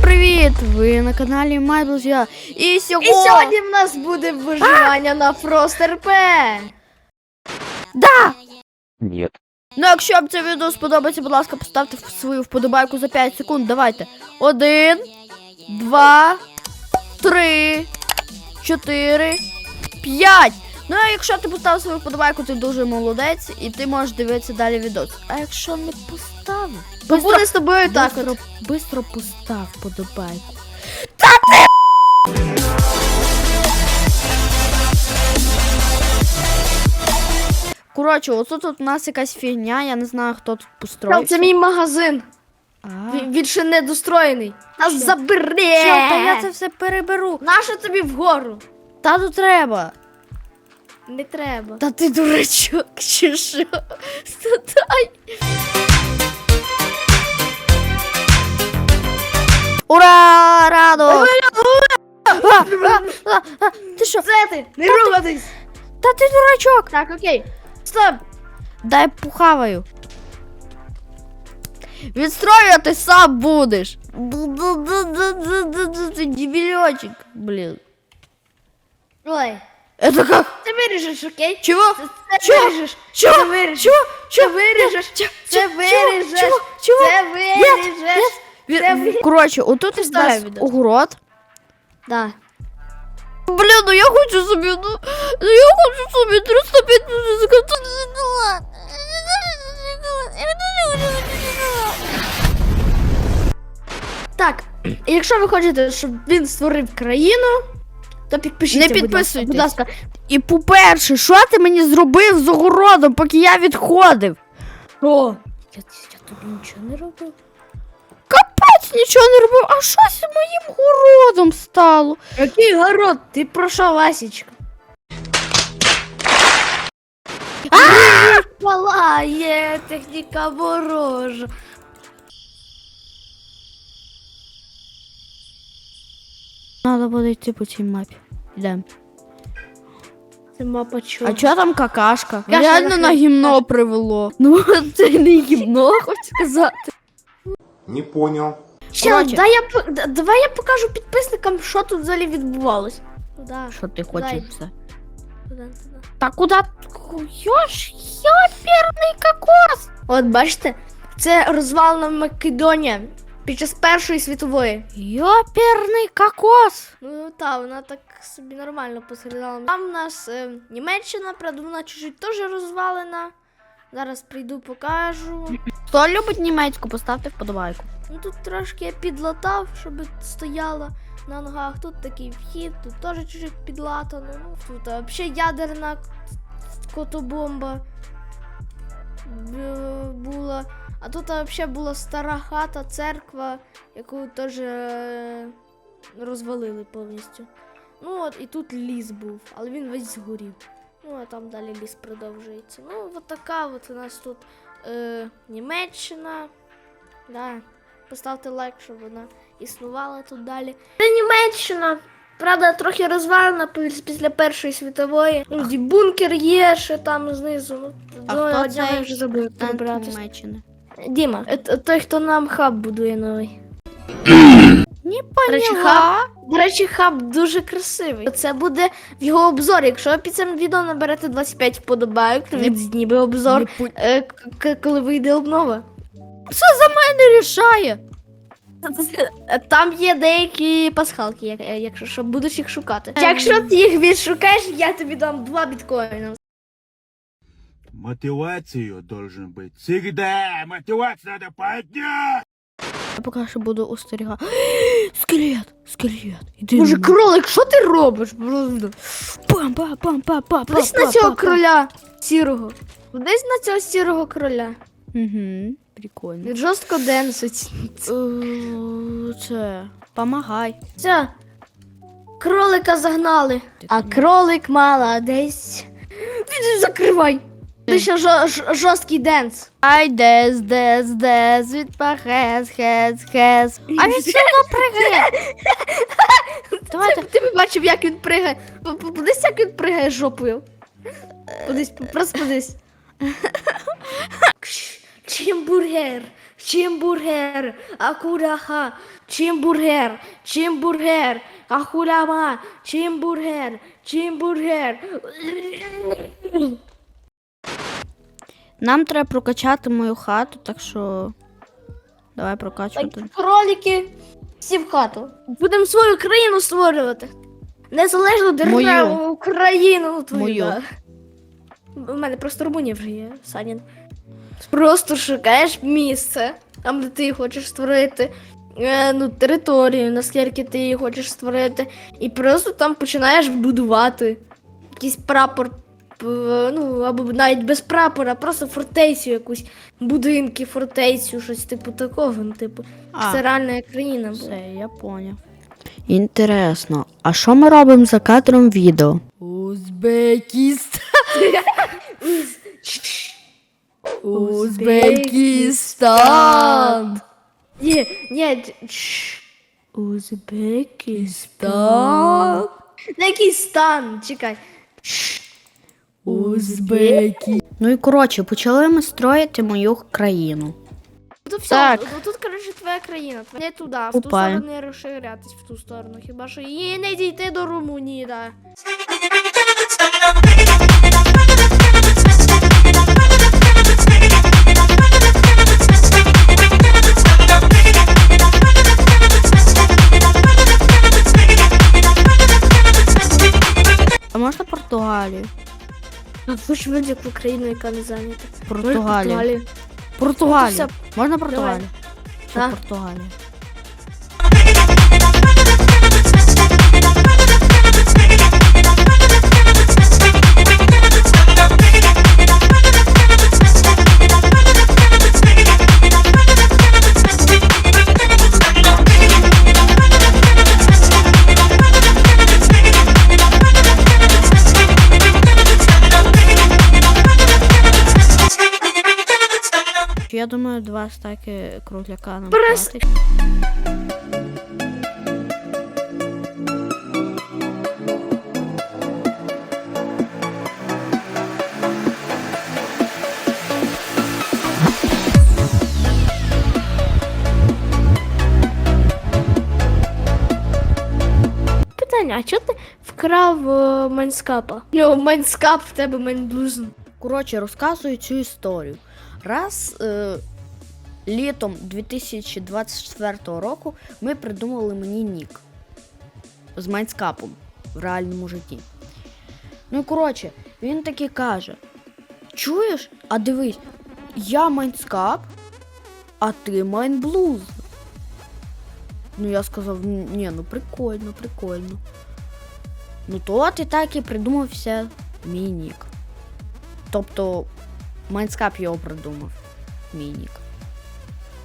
привіт! Ви на каналі MyBluzia. І сьогодні... І сьогодні в нас буде виживання на Frost RP. Да! Нет. Ну, якщо вам це відео сподобається, будь ласка, поставте свою вподобайку за 5 секунд. Давайте. Один, два, три, чотири, п'ять. Ну, а якщо ти поставив свою вподобайку, ти дуже молодець, і ти можеш дивитися далі відео. А якщо не поставив, То буде з тобою так бистро, от. бистро постав вподобайку. Коротше, оце тут у нас якась фігня, я не знаю, хто тут построїв. Це мій магазин. А. Він, ще не достроєний. Нас забере. Що, та я це все переберу. Нащо тобі вгору? Та тут треба. Не треба. Та ти дурачок, чи що? Дай. Ура! Радо! Ти що? Це ти! Не рухатись! Та ти дурачок! Так, окей. Стоп! Дай пухаваю. Відстроювати сам будеш. Ти дебільочек, блін. Ой. Это как? Ти виріжеш, окей? Чего? Це Чого? виріжеш. Чого? Це виріжеш. Чего? Це виріжеш. Чого? Це виріжеш. Чого? Чого? Це виріжеш. Це Він- ви- Коротше, отут у Вставляй нас відео. огород. Да. Блін, ну я хочу собі, ну, ну я хочу собі 305 Так, якщо ви хочете, щоб він створив країну, то підпишіться. Не будь ласка. Будь ласка, І по-перше, що ти мені зробив з огородом, поки я відходив? О, я, я тобі нічого не робив. Капець нічого не робив, а що з моїм городом стало? Який город? Ти про що, Васічка? Палає техніка ворожа. Надо буде йти по цій мапі. Йдемо. Це мапа чого? А чого там какашка? Каша Реально на гімно привело. Ну, це не гімно, хочу сказати. Не понял. Ще, Коротше. дай я, д- давай я покажу підписникам, що тут взагалі відбувалось. Куди? Що ти хочеш Дай. все? Та куди? Йош, йоперний кокос! От бачите, це розвалена Македонія під час Першої світової. Йоперний кокос! Ну та, вона так собі нормально посередала. Там у нас е, Німеччина, правда, вона чуть-чуть теж розвалена. Зараз прийду, покажу. Хто любить німецьку, поставте вподобайку. Ну тут трошки я підлатав, щоб стояла на ногах. Тут такий вхід, тут теж чуть-чуть підлатано. Ну, тут взагалі ядерна котобомба була. А тут взагалі була стара хата, церква, яку теж е, розвалили повністю. Ну от і тут ліс був, але він весь згорів. Ну, а там далі ліс продовжується. Ну, от така от у нас тут е, Німеччина. Да. Поставте лайк, щоб вона існувала тут далі. Це Німеччина. Правда, трохи розвалена після Першої світової. Ну, і бункер є ще там знизу. Ну, А до хто вже забув Німеччини. Діма, е, той, хто нам хаб будує новий. Не речі, поняла. До речі, хаб дуже красивий. Це буде в його обзорі. Якщо під цим відео наберете 25 вподобайок, то він зніме обзор, Не е, к- к- коли вийде обнова. Все за мене рішає. Там є деякі пасхалки, як- е, якщо що, будеш їх шукати. Якщо ти їх відшукаєш, я тобі дам 2 біткоїна. Мотивацию должен быть всегда. Мотивацию надо поднять. Я поки що буду остерігати. Скелет! Скелет! Іди Боже, на мене. кролик, що ти робиш? Просто. пам пам пам пам пам Десь на цього кроля сірого. Десь на цього сірого кроля. Угу, прикольно. Він жорстко денсить. Е, Це, помагай. Все. Кролика загнали. А кролик молодець. Він закривай. Ти ще жорсткий денс. Ай, дес, дес, дес, від пахес, хес, хес. А він все одно пригає. Давайте. Ти бачив, як він пригає. Подивись, як він пригає жопою. Подивись, просто подивись. Чимбургер. Чимбургер, акураха, чимбургер, чимбургер, ахуляма, чимбургер, чимбургер. Нам треба прокачати мою хату, так що. Давай прокачувати. Кролики, всі в хату. Будемо свою країну створювати. Незалежну державу Україну твою. Мою. да. У мене просто Румунія вже є, Санін. Просто шукаєш місце, там, де ти хочеш створити е, ну, територію, наскільки ти її хочеш створити, і просто там починаєш будувати якийсь прапор, ну, або навіть без прапора, просто фортецю якусь, будинки, фортецю, щось типу такого. Ну, типу, А, це реальна країна була. все, я поняв. Інтересно, а що ми робимо за кадром відео? Узбекістан. Узбекистан. Ні, чш. Узбекистан. Стан? Чекай. Узбеки. Ну і коротше, почали ми строїти мою країну. Тут все, Так. ну, тут, коротше, твоя країна. Не туди, в ту Купаю. сторону не розширятись в ту сторону. Хіба що їй не дійти до Румунії, да. А можна Португалію? А ви ж будь-яку країну, яка не зайнята. Португалію. Португалію. Португалію. Можна Португалію? Що Да. Португалія? Думаю, два стаки кругляка нам Просто- хватить. Питання, а чого ти вкрав е, Майнскапа? Йо, Майнскап в тебе Майнблузен. Коротше, розказую цю історію. Раз е, літом 2024 року ми придумали мені нік з майнскапом в реальному житті. Ну, коротше, він таки каже: Чуєш? А дивись, я майнскап, а ти майнблуз. Ну, я сказав, ні, ну прикольно, прикольно. Ну, то і так і придумався мій нік. Тобто Майнскап його придумав. Мінік.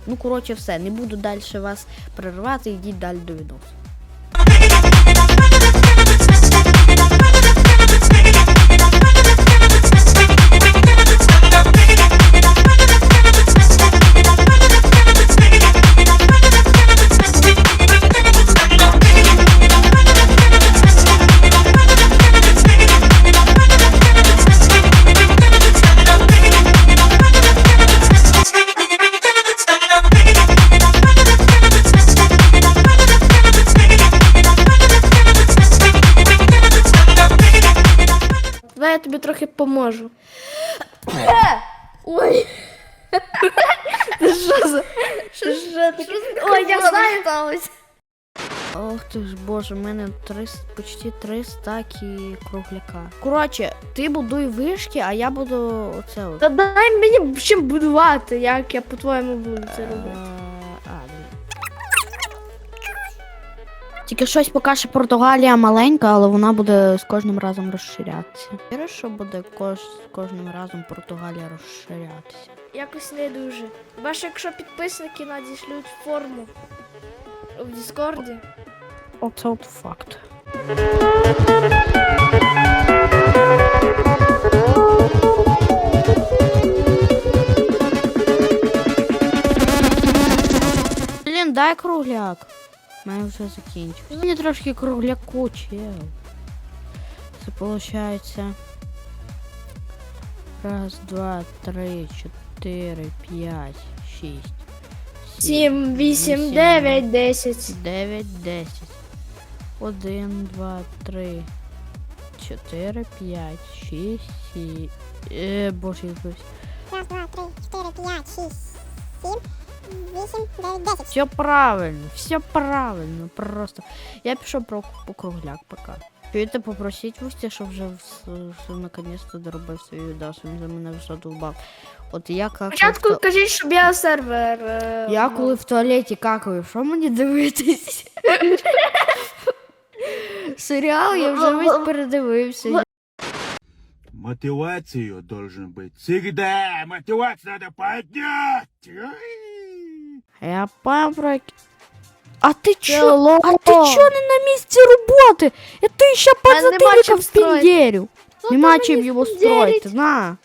Ну, коротше, все. Не буду далі вас перервати, йдіть далі до відосу. Ой. Ти що за? Що таке? Ой, я знаю. Ох ти ж боже, в мене три, почти три стаки кругляка. Коротше, ти будуй вишки, а я буду оце от. Та дай мені чим будувати, як я по-твоєму буду це робити. Тільки щось поки що Португалія маленька, але вона буде з кожним разом розширятися. Віриш, що буде кож... з кожним разом Португалія розширятися? Якось не дуже. Бачиш, якщо підписники надішлють форму в Діскорді. Оце от факт. Блін, дай кругляк. У мене вже закінчився. Мені трошки кругляку, чел. Це виходить. Раз, два, три, чотири, п'ять, шість. 7, 8, 9, 10. 9, 10. 1, 2, 3, 4, 5, 6, 7. Е, боже, я. Раз, два, три, чотири, п'ять, шість, сім, вісім, дев'ять, десять. Все правильно, все правильно, просто. Я пішов про по кругляк пока. Чуєте, попросіть Вустя, щоб вже наконець-то доробив свою відос, він за мене вже довбав. От я как Спочатку кажіть, щоб я сервер. е, Я коли в туалеті какаю, що мені дивитись? Серіал я вже весь передивився. Мотивацию должен быть всегда. Мотивацию надо поднять. Я пам'ятаю. А ти чо? Hello. А ти чо не на місці роботи? Я ти ще мене нема подзатиліка чим строїти. впіндєрю. Хто Нема там чим мені його впіндєрить? строїти, на.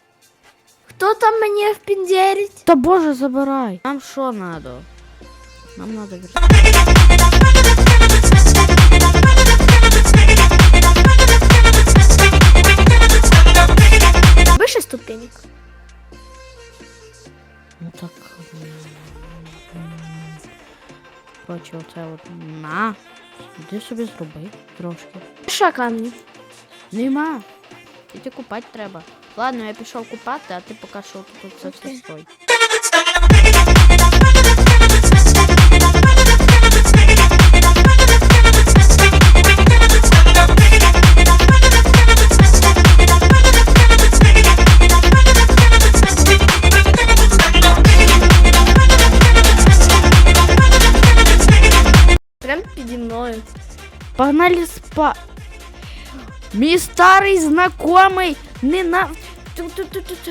Хто там мені впіндєрить? Та боже, забирай. Нам що надо? Нам надо вер... Вище ступенек. Ну так. Коротше, оце от на. Іди собі зроби трошки. Що камні. Нема. Іди купати треба. Ладно, я пішов купати, а ти поки що тут це все стой. Мною. Погнали спа. Мій старий знайомий не на. Ту-ту-ту-ту-ту.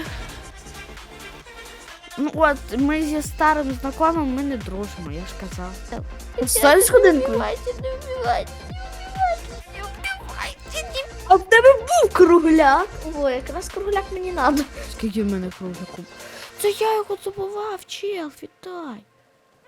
Ну от, ми зі старим знайомим ми не дружимо, я ж казав. Стой з годинкою. вбивайте, не вбивайте, не вбивайте, не вбивайте, не А в тебе був кругляк. О, якраз кругляк мені надо. Скільки в мене кругляку? Це я його забував, чел, вітай.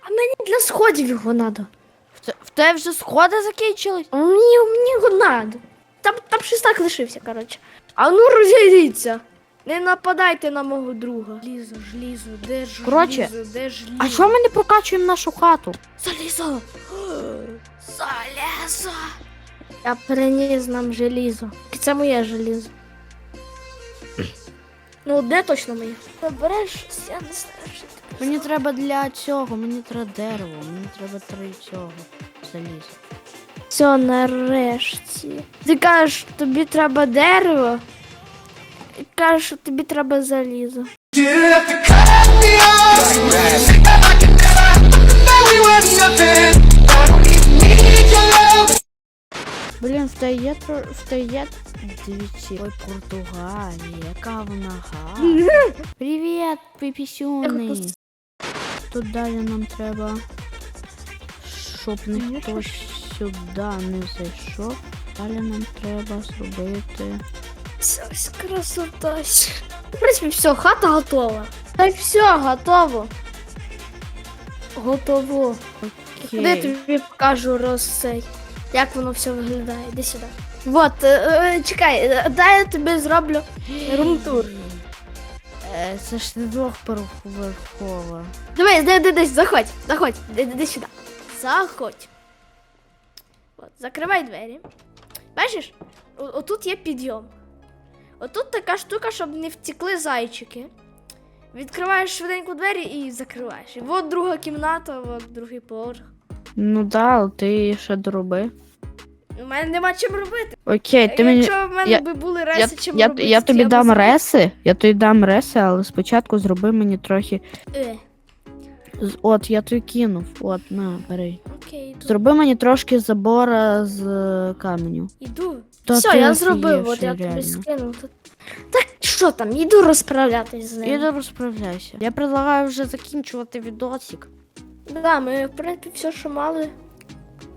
А мені для сходів його надо. В, те, тебе вже сходи закінчились? Мені, мені надо. Там, там щось так лишився, коротше. А ну розійдіться. Не нападайте на мого друга. Лізо, желізо, де ж Коротше, желізо, де ж? А що ми не прокачуємо нашу хату? Залізо! Залізо! Я приніс нам желізо. Це моє желізо. Ну, одне точно моє. Береш, я не знаю, що ти. Мені треба для цього, мені треба дерево, мені треба три цього заліза. Все, нарешті. Ти кажеш, тобі треба дерево. І кажеш, що тобі треба залізо. В те є тро... в дивіться. Ой, Португалія, яка вона гарна. Привіт, піпісюни. Тут далі нам треба, щоб ніхто сюди не зайшов. Далі нам треба зробити. Ось красота. В принципі, все, хата готова. Та й все, готово. Готово. Куди я тобі покажу розцей, як воно все виглядає. Іди сюди. Вот, е, е, чекай, е, дай я тобі зроблю румтур. Це ж не двохповерхова. Дивись, дивись, дивись, заходь, заходь, іди, сюди. Заходь. От, закривай двері. Бачиш, отут є підйом. Отут така штука, щоб не втекли зайчики. Відкриваєш швиденько двері і закриваєш. І от друга кімната, от другий поверх. Ну да, але ти ще дороби. У мене нема чим робити. Окей, ти мені. Якщо в мене я- би були Я, чим я, робити, я то тобі би дам зробила. реси, я тобі дам реси, але спочатку зроби мені трохи. Е, з- От, я тобі кинув. От, на, бери. окей, йду. Зроби мені трошки забора з е, каменю. Іду. Та Все, ти я зробив, от офігівший, я тобі реально. скинув. тут. Так що там, іду розправлятись з ним. І добре справляйся. Я предлагаю вже закінчувати відосик. Да, ми, в принципі, все, що мали.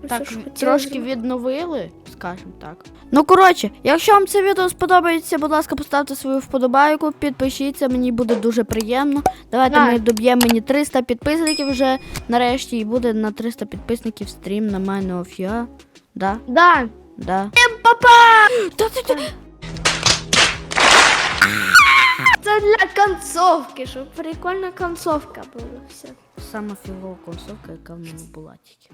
Так, трошки відновили, скажімо так. Ну коротше, якщо вам це відео сподобається, будь ласка, поставте свою вподобайку, підпишіться, мені буде дуже приємно. Давайте Так. ми доб'ємо мені 300 підписників вже нарешті, і буде на 300 підписників стрім на мене офіа. Да, Да. да. Папа! Та ти ти. Це для концовки, щоб прикольна концовка була. Все. сама фігова концовка, яка в мене була тільки.